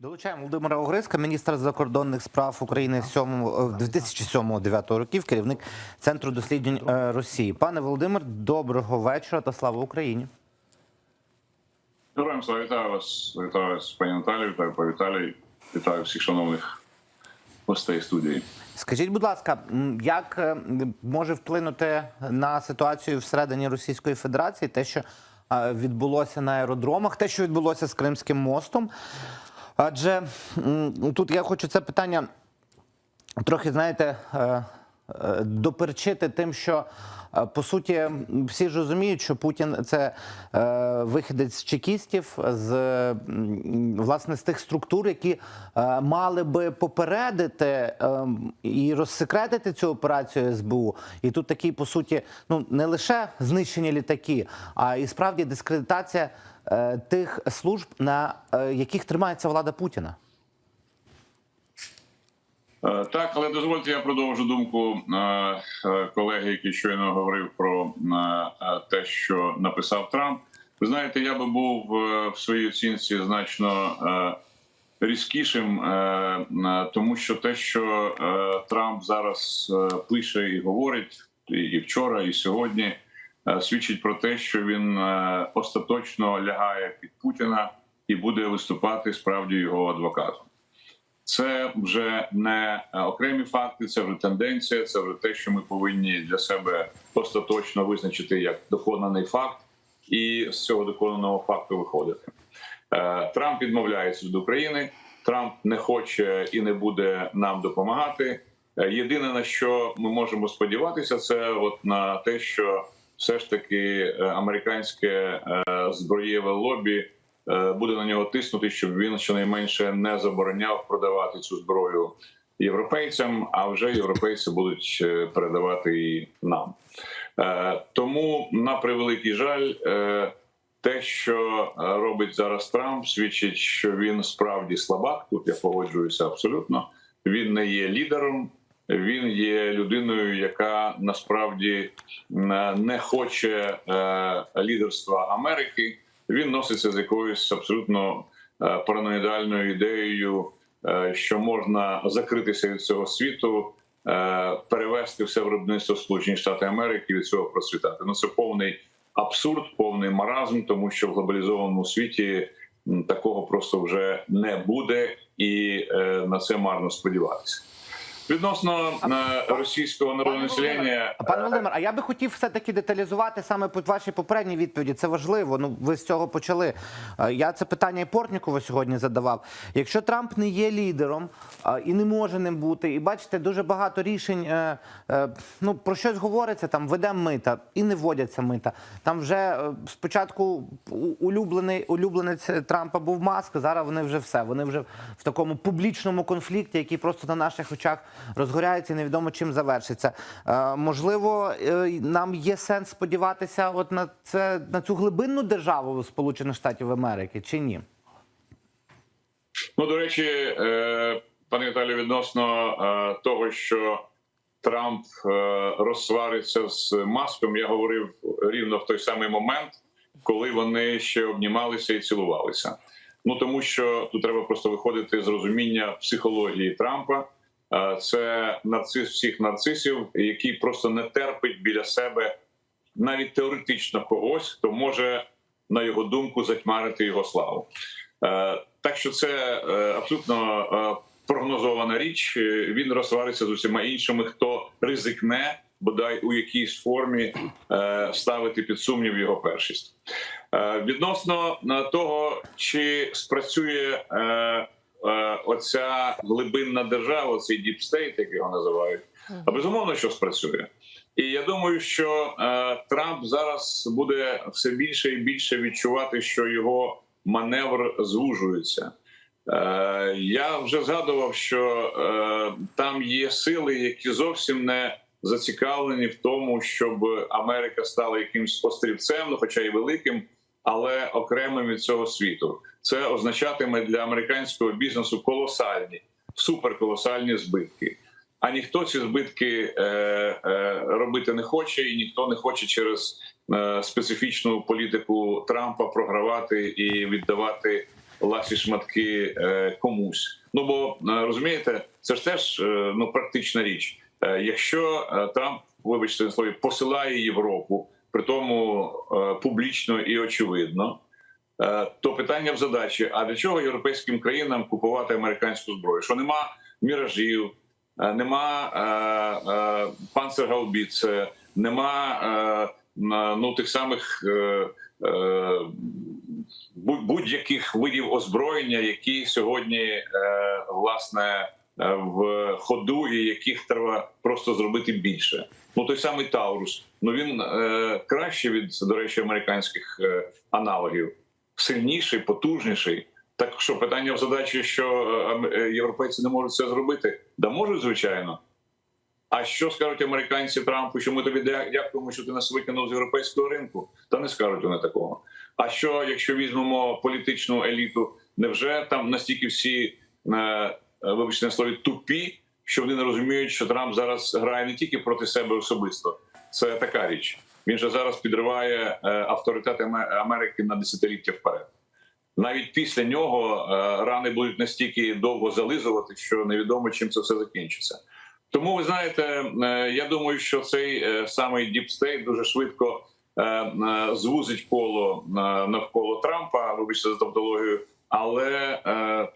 Долучаємо Володимира Огриска, міністра закордонних справ України 2007-2009 років, керівник Центру досліджень е, Росії. Пане Володимир, доброго вечора та слава Україні. Героям слава вітаю вас, вітаю вас, пані Наталі, вітаю по Віталій, вітаю всіх шановних гостей студії. Скажіть, будь ласка, як е, може вплинути на ситуацію всередині Російської Федерації те, що е, відбулося на аеродромах, те, що відбулося з Кримським мостом? Адже тут я хочу це питання трохи, знаєте, е, е, доперчити тим, що е, по суті всі ж розуміють, що Путін це е, вихідець з чекістів, з власне з тих структур, які е, мали би попередити е, і розсекретити цю операцію СБУ. І тут такий, по суті, ну не лише знищені літаки, а і справді дискредитація тих служб, на е, яких тримається влада Путіна. Е, Так, але дозвольте, я продовжу думку е, е, колеги, який щойно говорив про е, е, те, що написав Трамп. Ви знаєте, я би був е, в своїй оцінці значно е, різкішим, е, е, тому що те, що е, Трамп зараз е, пише і говорить, і- вчора, і сьогодні, е, свідчить про те, що він е, остаточно лягає під Путіна і буде виступати справді його адвокатом. Це вже не е, окремі факти, це вже тенденція, це вже те, що ми повинні для себе остаточно визначити як доконаний факт, і з цього доконаного факту виходити. Е, Трамп відмовляється від України. Трамп не хоче і не буде нам допомагати. Е, Єдине на що ми можемо сподіватися, це от на те, що все ж таки е, американське е, зброєве лобі е, буде на нього тиснути, щоб він щонайменше не забороняв продавати цю зброю європейцям, а вже європейці будуть передавати її нам. Тому на превеликий жаль, те, що робить зараз Трамп, свідчить, що він справді слабак. Тут я погоджуюся абсолютно. Він не є лідером. Він є людиною, яка насправді не хоче е, лідерства Америки. Він носиться з якоюсь абсолютно е, параноїдальною ідеєю, е, що можна закритися від цього світу, перевести все виробництво Сполучені Штати Америки від цього процвітати. Ну це повний абсурд, повний маразм, тому що в глобалізованому світі такого просто вже не буде, і на це марно сподіватися. Відносно е, російського народного населення, А, Пане Володимир, а я би хотів все-таки деталізувати саме по вашій попередній відповіді. Це важливо. Ну, ви з цього почали. Е, Я це питання і Портнікову сьогодні задавав. Якщо Трамп не є лідером е, і не може ним бути, і бачите, дуже багато рішень ну, про щось говориться, там ведемо мита і не вводяться мита. Там вже спочатку улюблений улюбленець Трампа був Маск, зараз вони вже все. Вони вже в такому публічному конфлікті, який просто на наших очах розгоряється і невідомо чим завершиться. Е, можливо, е, нам є сенс сподіватися от на це на цю глибинну державу Сполучених Штатів Америки чи ні? Ну, до речі, е, пане Віталію, відносно того, що Трамп розсвариться з маском, я говорив рівно в той самий момент, коли вони ще обнімалися і цілувалися. Ну тому що тут треба просто виходити з розуміння психології Трампа. Е, Це нарцис всіх нарцисів, який просто не терпить біля себе навіть теоретично когось, хто може, на його думку, затьмарити його славу. Е, Так що це е, абсолютно прогнозована річ. Він розсвариться з усіма іншими, хто ризикне бодай у якійсь формі ставити під сумнів його першість. Відносно е, того, чи спрацює оця глибинна держава, цей діпстейт, як його називають, а безумовно, що спрацює. І я думаю, що е, Трамп зараз буде все більше і більше відчувати, що його маневр звужується. Е, я вже згадував, що е, там є сили, які зовсім не зацікавлені в тому, щоб Америка стала якимсь острівцем, ну хоча й великим, але окремим від цього світу. Це означатиме для американського бізнесу колосальні, суперколосальні збитки. А ніхто ці збитки е, е, робити не хоче, і ніхто не хоче через е, специфічну політику Трампа програвати і віддавати ласі шматки е, комусь. Ну бо е, розумієте, це ж теж е, ну практична річ. Е, Якщо е, Трамп, вибачте на слові, посилає Європу, при тому е, публічно і очевидно. Е, То питання в задачі: а для чого європейським країнам купувати американську зброю? Що нема міражів, е, нема е, панцергаубіце, нема ну тих самих будь- будь-яких видів озброєння, які сьогодні власне в ходу, і яких треба просто зробити більше. Ну той самий Таурус. Ну він е, краще від до речі американських е, аналогів, сильніший, потужніший. Так що питання в задачі, що е, е, європейці не можуть це зробити? Да можуть, звичайно. А що скажуть американці Трампу? Що ми тобі дякуємо, що ти нас викинув з європейського ринку? Та не скажуть вони такого. А що, якщо візьмемо політичну еліту, невже там настільки всі, е, вибачте на слові, тупі, що вони не розуміють, що Трамп зараз грає не тільки проти себе особисто. Це така річ. Він же зараз підриває е, авторитет Аме- Америки на десятиліття вперед. Навіть після нього е, рани будуть настільки довго зализувати, що невідомо чим це все закінчиться. Тому ви знаєте, е, я думаю, що цей самий діпстейт дуже швидко звузить коло навколо Трампа, вибачте за тавтологію, але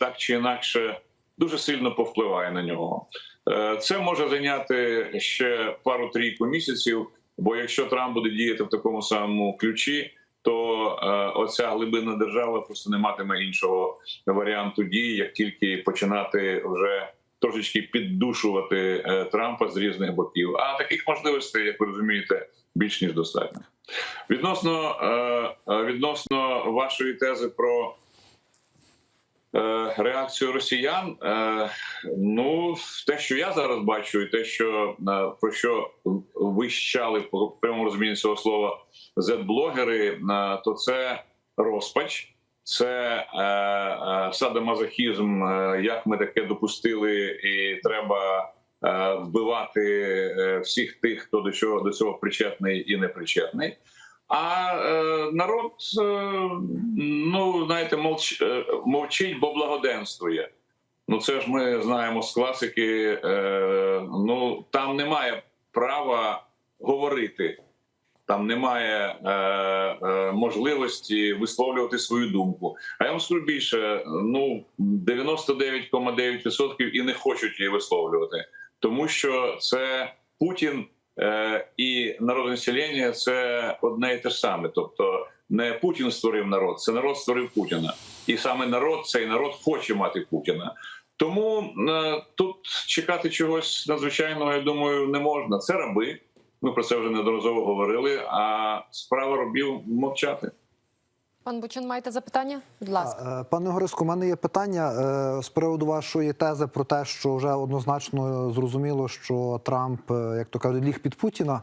так чи інакше дуже сильно повпливає на нього. Е, Це може зайняти ще пару-трійку місяців. Бо якщо Трамп буде діяти в такому самому ключі, то е, оця глибинна держава просто не матиме іншого варіанту дії, як тільки починати вже трошечки піддушувати е, Трампа з різних боків. А таких можливостей, як ви розумієте, більш ніж достатньо. Відносно відносно вашої тези про реакцію росіян, е, ну те, що я зараз бачу, і те, що е, про що вищали по прямому розумінні цього слова зет-блогери, е, то це розпач. Це е, е, садомазохізм, е, як ми таке допустили, і треба е, вбивати е, всіх тих, хто до цього до цього причетний і не причетний. А е, народ, е, ну знаєте, мовч, е, мовчить, бо благоденствує. Ну це ж ми знаємо з класики. Е, ну там немає права говорити. Там немає е, е, можливості висловлювати свою думку. А я вам скажу більше: ну 99,9% і не хочуть її висловлювати, тому що це Путін і народонаселення – це одне і те саме. Тобто, не Путін створив народ, це народ створив Путіна, і саме народ, цей народ хоче мати Путіна. Тому е, тут чекати чогось надзвичайного, я думаю, не можна. Це раби. Ми про це вже неодноразово говорили. А справа робів мовчати. Пан Бучин, маєте запитання? Будь ласка. Е, Пане Гориску, у мене є питання е, з приводу вашої тези про те, що вже однозначно зрозуміло, що Трамп, е, як то кажуть, ліг під Путіна.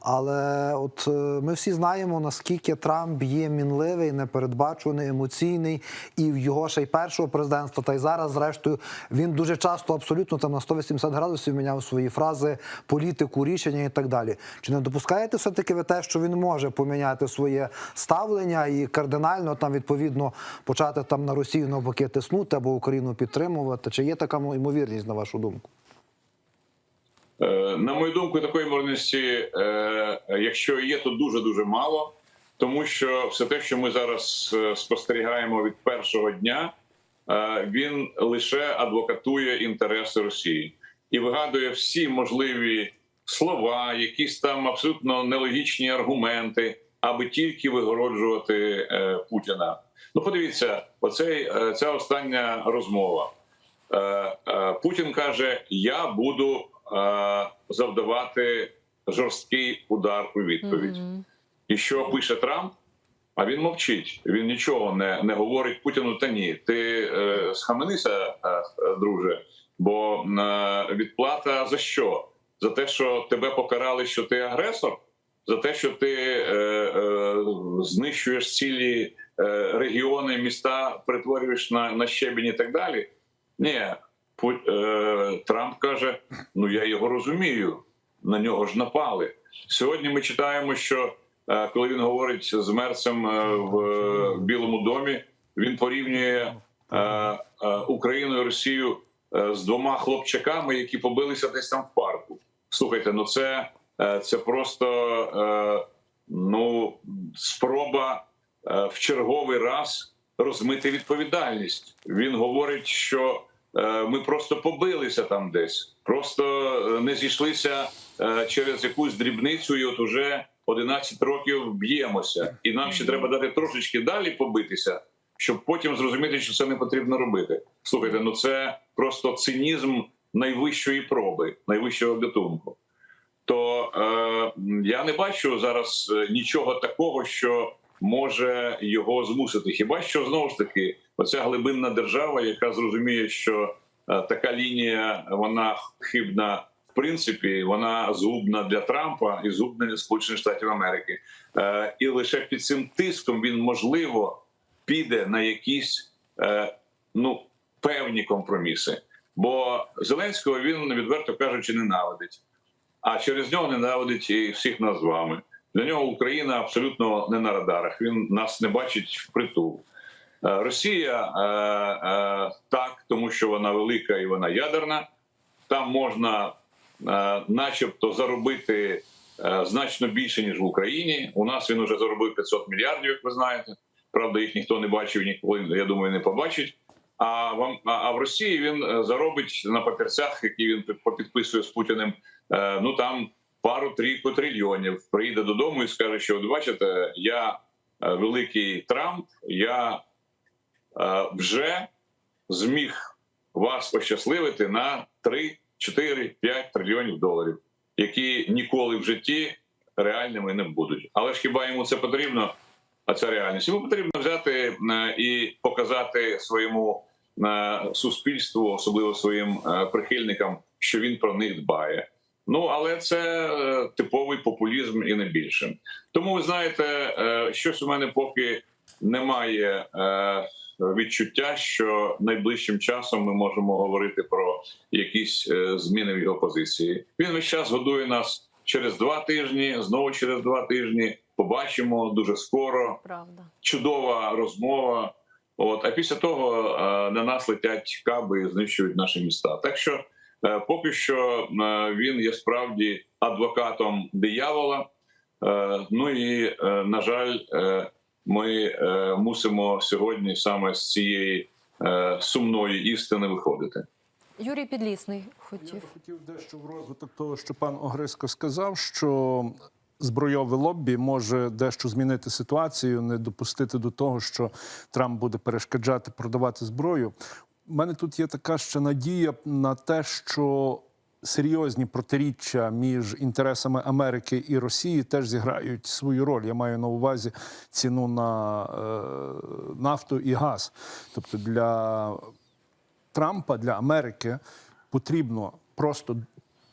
Але от ми всі знаємо, наскільки Трамп є мінливий, непередбачуваний, емоційний, і в його ще й першого президентства, та й зараз, зрештою, він дуже часто абсолютно там на 180 градусів міняв свої фрази, політику, рішення і так далі. Чи не допускаєте все таки ви те, що він може поміняти своє ставлення і кардинально там відповідно почати там на Росію навпаки тиснути або Україну підтримувати? Чи є така ймовірність на вашу думку? Е, На мою думку, такої ймовірності, е, якщо є, то дуже дуже мало, тому що все те, що ми зараз е, спостерігаємо від першого дня, він лише адвокатує інтереси Росії і вигадує всі можливі слова, якісь там абсолютно нелогічні аргументи, аби тільки вигороджувати е, Путіна. Ну, подивіться, оцей е, ця остання розмова. Е, Путін каже: Я буду завдавати жорсткий удар у відповідь. Мгм. І що пише Трамп? А він мовчить. Він нічого не, не говорить Путіну. Та ні, ти е, схаменися, друже. Бо е, відплата за що? За те, що тебе покарали, що ти агресор, за те, що ти е, е, знищуєш цілі е, регіони, міста, перетворюєш на, на щебінь і так далі. Ні, Пу- е, Трамп каже: ну я його розумію, на нього ж напали. Сьогодні ми читаємо, що е, коли він говорить з мерцем е, в е, Білому домі, він порівнює е, е, Україну і Росію е, з двома хлопчаками, які побилися десь там в парку. Слухайте, ну це, це просто е, ну, спроба е, в черговий раз розмити відповідальність. Він говорить, що е, ми просто побилися там десь, просто е, не зійшлися е, через якусь дрібницю, і от уже 11 років б'ємося. І нам ще треба дати трошечки далі побитися, щоб потім зрозуміти, що це не потрібно робити. Слухайте, ну це просто цинізм найвищої проби, найвищого гатунку. То е, я не бачу зараз е, нічого такого, що може його змусити. Хіба що знову ж таки, оця глибинна держава, яка зрозуміє, що е, така лінія вона хибна в принципі, вона згубна для Трампа і згубна для Сполучених Штатів Америки. Е, і лише під цим тиском він можливо піде на якісь е, ну певні компроміси. Бо Зеленського він відверто кажучи ненавидить а через нього ненавидить і всіх нас з вами. Для нього Україна абсолютно не на радарах. Він нас не бачить впритул. Е, Росія е, е, так, тому що вона велика і вона ядерна. Там можна, начебто, заробити значно більше ніж в Україні. У нас він вже заробив 500 мільярдів, як ви знаєте. Правда, їх ніхто не бачив, ніколи я думаю, не побачить. А в, а- в Росії він е, заробить на папірцях, які він під- попідписує з Путіним. е, Ну там пару-трійку трильйонів. Приїде додому і скаже, що от бачите, я е, великий Трамп, я вже зміг вас ощасливити на 3, 4, 5 трильйонів доларів, які ніколи в житті реальними не будуть. Але ж хіба йому це потрібно? А це реальність. Йому потрібно взяти е, і показати своєму е, суспільству, особливо своїм е, прихильникам, що він про них дбає. Ну але це типовий популізм і не більше. Тому ви знаєте, щось у мене поки немає відчуття, що найближчим часом ми можемо говорити про якісь зміни в його позиції. Він весь час годує нас через два тижні, знову через два тижні. Побачимо дуже скоро. Правда. Чудова розмова. От а після того е, на нас летять каби і знищують наші міста. Так що е, поки що е, він є справді адвокатом диявола. Ну і на жаль, ми мусимо сьогодні саме з цієї сумної істини виходити. Юрій Підлісний хотів. б хотів дещо в розвиток того, що пан Огриско сказав, що збройове лоббі може дещо змінити ситуацію, не допустити до того, що Трамп буде перешкоджати продавати зброю. У мене тут є така ще надія на те, що серйозні протиріччя між інтересами Америки і Росії теж зіграють свою роль. Я маю на увазі ціну на е, нафту і газ. Тобто для Трампа для Америки потрібно просто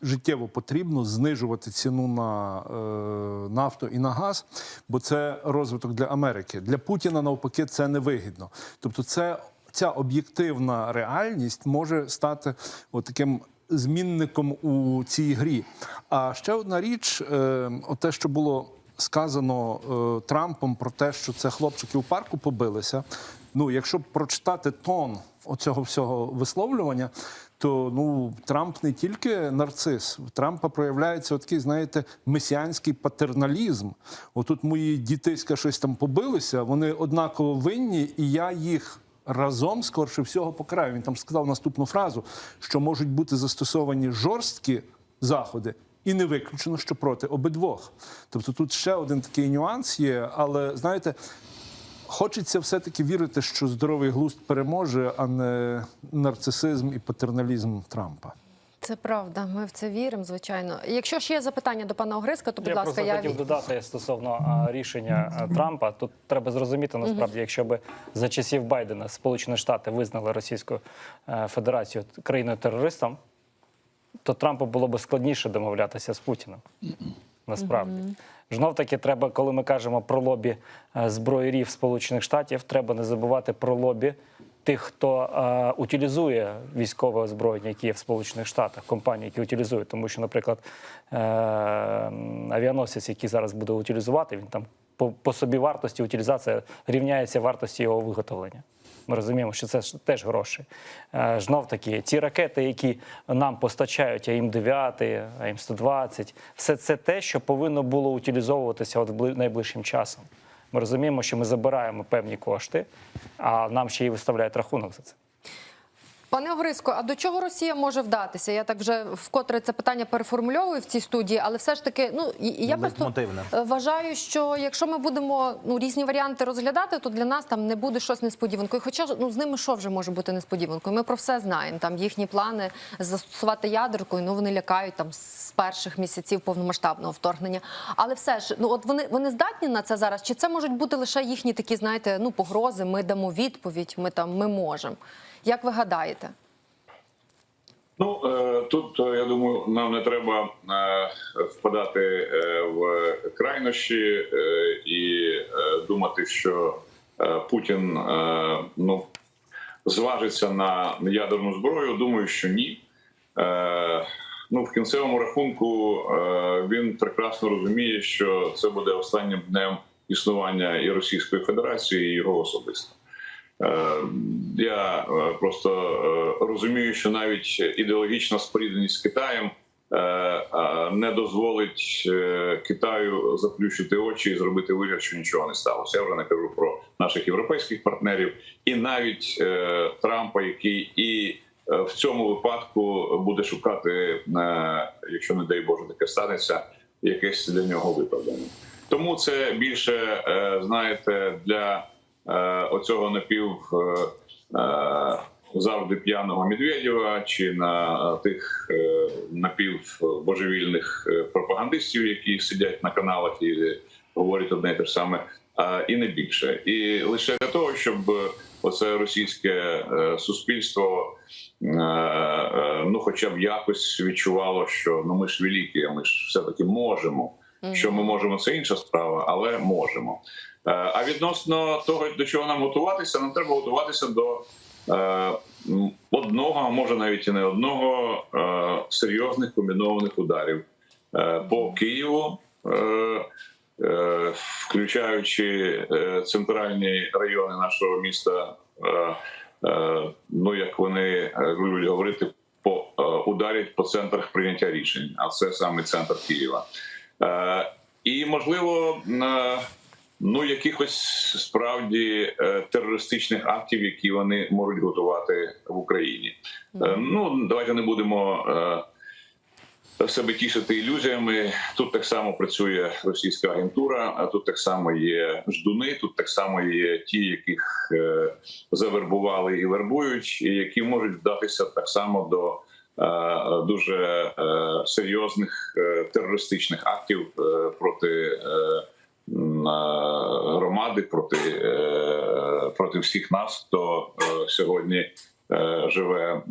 життєво потрібно знижувати ціну на е, нафту і на газ, бо це розвиток для Америки. Для Путіна навпаки це невигідно. Тобто, це ця об'єктивна реальність може стати таким змінником у цій грі. А ще одна річ, е, те, що було сказано е, Трампом про те, що це хлопчики у парку побилися. Ну, якщо прочитати тон оцього всього висловлювання, то ну Трамп не тільки нарцис, в Трампа проявляється такий, знаєте, месіанський патерналізм. Отут мої дітиська щось там побилися, вони однаково винні, і я їх. Разом скорше всього покараю. Він там сказав наступну фразу, що можуть бути застосовані жорсткі заходи, і не виключено, що проти обидвох. Тобто тут ще один такий нюанс є, але знаєте, хочеться все-таки вірити, що здоровий глузд переможе, а не нарцисизм і патерналізм Трампа. Це правда. Ми в це віримо, звичайно. Якщо ще є запитання до пана Огриска, то будь я ласка, просто я хотів додати стосовно рішення Трампа. Тут треба зрозуміти насправді, якщо би за часів Байдена Сполучені Штати визнали Російську е, Федерацію країною терористом, то Трампу було б складніше домовлятися з Путіним. Насправді. Знов таки, треба, коли ми кажемо про лобі е, зброярів Сполучених Штатів, треба не забувати про лобі тих, хто е, утилізує військове озброєння, яке є в Сполучених Штатах, компанії, які утилізують. Тому що, наприклад, е, авіаносець, який зараз буде утилізувати, він там по, по собі вартості утилізація рівняється вартості його виготовлення. Ми розуміємо, що це теж гроші. Е, Знов таки, ті ракети, які нам постачають, АІМ-9, АІМ-120, все це те, що повинно було утилізовуватися от найближчим часом. Ми розуміємо, що ми забираємо певні кошти, а нам ще й виставляють рахунок за це. Пане Огриско, а до чого Росія може вдатися? Я так вже вкотре це питання переформульовую в цій студії, але все ж таки, ну я Ну, просто вважаю, що якщо ми будемо ну різні варіанти розглядати, то для нас там не буде щось несподіванкою. Хоча ну з ними що вже може бути несподіванкою? Ми про все знаємо. Там їхні плани застосувати ядерку, ну вони лякають там з перших місяців повномасштабного вторгнення. Але все ж, ну от вони вони здатні на це зараз? Чи це можуть бути лише їхні такі, знаєте, ну погрози? Ми дамо відповідь, ми там ми можемо. Як ви гадаєте? Ну е, тут е, я думаю, нам не треба е, впадати в крайнощі і думати, що Путін ну зважиться на ядерну зброю. Думаю, що ні. Ну, в кінцевому рахунку він прекрасно розуміє, що це буде останнім днем існування і Російської Федерації, і його особисто. Е, Я е, просто е, розумію, що навіть ідеологічна спорідненість з Китаєм не дозволить Китаю заплющити очі і зробити вигляд, що нічого не сталося. Я вже не кажу про наших європейських партнерів і навіть Трампа, який і в цьому випадку буде шукати, якщо не дай Боже таке станеться, якесь для нього виправдання. Тому це більше знаєте для оцього напів е, е, завжди п'яного Медведєва чи на тих е, напівбожевільних е, пропагандистів, які сидять на каналах і говорять одне і те ж саме, і не більше. І лише для того, щоб оце російське е, суспільство. е, е, Ну, хоча б якось відчувало, що ну ми ж великі, ми ж все таки можемо. Що ми можемо, це інша справа, але можемо. Е, А відносно того, до чого нам готуватися, нам треба готуватися до е, одного, а може навіть і не одного е, серйозних комбінованих ударів по Києву, включаючи центральні райони нашого міста. Ну як вони люблять говорити, по ударять по центрах прийняття рішень, а це саме центр Києва. Е, І можливо, е, ну якихось справді е, терористичних актів, які вони можуть готувати в Україні. Ну давайте не будемо себе тішити ілюзіями. Тут так само працює російська агентура, а тут так само є ждуни, тут так само є ті, яких завербували і вербують, і які можуть вдатися так само до дуже е, серйозних е, терористичних актів е, проти е, е, громади, проти, е, проти всіх нас, хто е, сьогодні е, живе е,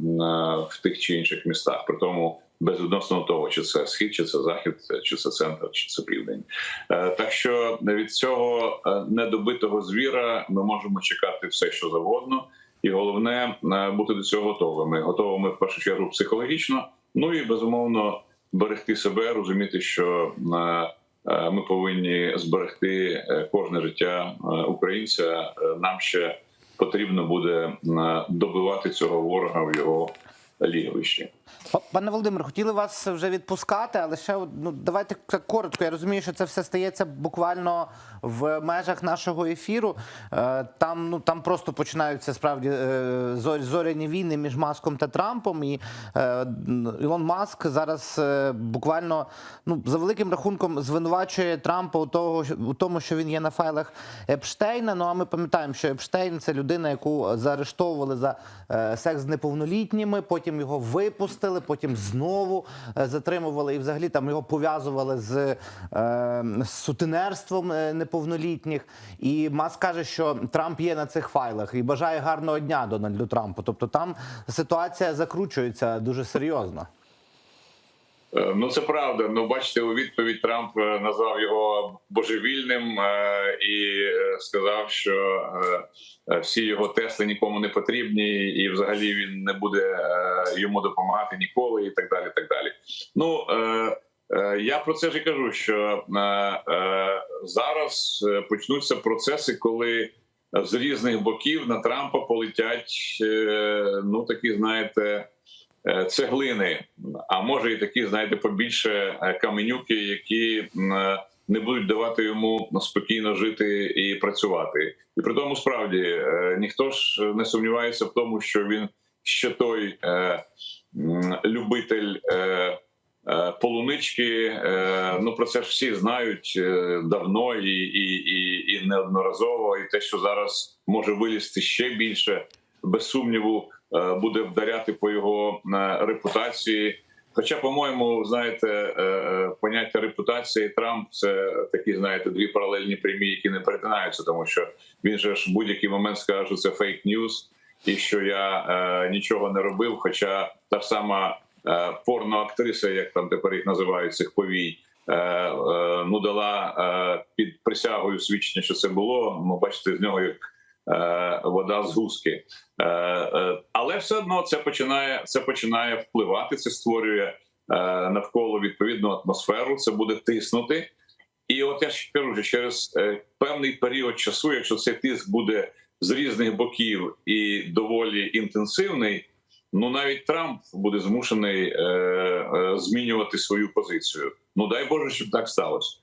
в тих чи інших містах. При тому безвідносно того, чи це схід, чи це захід, чи це центр, чи це південь. Е, Так що від цього е, недобитого звіра ми можемо чекати все, що завгодно, і головне е, бути до цього готовими. Готовими в першу чергу психологічно. Ну і безумовно берегти себе, розуміти, що е, е, ми повинні зберегти кожне життя українця. Нам ще потрібно буде добивати цього ворога в його лігвищі. Па- Пане Володимир, хотіли вас вже відпускати, але ще ну давайте так коротко. Я розумію, що це все стається буквально в межах нашого ефіру. Е, Там ну там просто починаються справді е, зоряні війни між Маском та Трампом. І е, Ілон Маск зараз буквально ну за великим рахунком звинувачує Трампа у того, у тому, що він є на файлах Епштейна. Ну а ми пам'ятаємо, що Епштейн це людина, яку заарештовували за секс з неповнолітніми. Потім його випустили, потім знову е, затримували і взагалі там його пов'язували з, е, сутенерством е, неповнолітніх. І Маск каже, що Трамп є на цих файлах і бажає гарного дня Дональду Трампу. Тобто там ситуація закручується дуже серйозно. Е, Ну це правда. Ну бачите, у відповідь Трамп е, назвав його божевільним е, і сказав, що всі його тесли нікому не потрібні, і взагалі він не буде йому допомагати ніколи, і так далі. Так далі. Ну я про це ж і кажу, що зараз почнуться процеси, коли з різних боків на Трампа полетять ну такі, знаєте, цеглини, а може і такі, знаєте, побільше е, каменюки, які е, не будуть давати йому спокійно жити і працювати. І при тому справді е, ніхто ж не сумнівається в тому, що він ще той е, любитель. Е, е, Полунички, е, ну про це ж всі знають е, давно і, і, і, і неодноразово. І те, що зараз може вилізти ще більше, без сумніву, е, буде вдаряти по його е, репутації. Хоча, по-моєму, знаєте, е, е, поняття репутації Трамп це такі, знаєте, дві паралельні прямі, які не перетинаються, тому що він же ж в будь-який момент скаже, що це фейк ньюс і що я е, нічого не робив. Хоча та ж сама е, порноактриса, як там тепер їх називають цих повій, е, е, ну дала е, під присягою свідчення, що це було. Ну, бачите, з нього як е, вода з гуски. Е, е, але все одно це починає це починає впливати. Це створює е, навколо відповідну атмосферу. Це буде тиснути. І от я ж кажу, що через е, певний період часу, якщо цей тиск буде з різних боків і доволі інтенсивний, ну навіть Трамп буде змушений е, е, змінювати свою позицію. Ну дай Боже, щоб так сталося.